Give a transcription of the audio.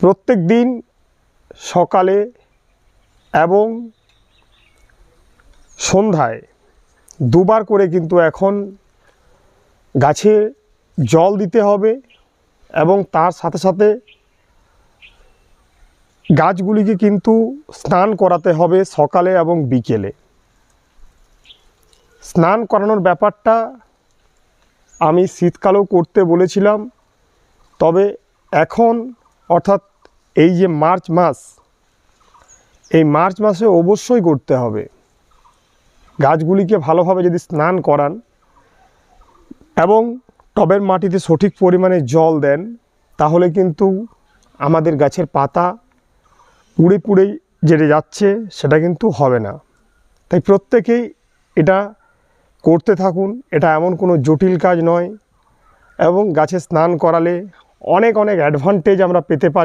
প্রত্যেক দিন সকালে এবং সন্ধ্যায় দুবার করে কিন্তু এখন গাছে জল দিতে হবে এবং তার সাথে সাথে গাছগুলিকে কিন্তু স্নান করাতে হবে সকালে এবং বিকেলে। স্নান করানোর ব্যাপারটা আমি শীতকালেও করতে বলেছিলাম, তবে এখন অর্থাৎ এই যে মার্চ মাস, এই মার্চ মাসে অবশ্যই করতে হবে। গাছগুলিকে ভালোভাবে যদি স্নান করান এবং টবের মাটিতে সঠিক পরিমাণে জল দেন, তাহলে কিন্তু আমাদের গাছের পাতা পুড়ে পুড়ে যেটা যাচ্ছে সেটা কিন্তু হবে না। তাই প্রত্যেকেই এটা করতে থাকুন। এটা এমন কোনো জটিল কাজ নয় এবং গাছে স্নান করালে অনেক অনেক অ্যাডভান্টেজ আমরা পেতে পারি।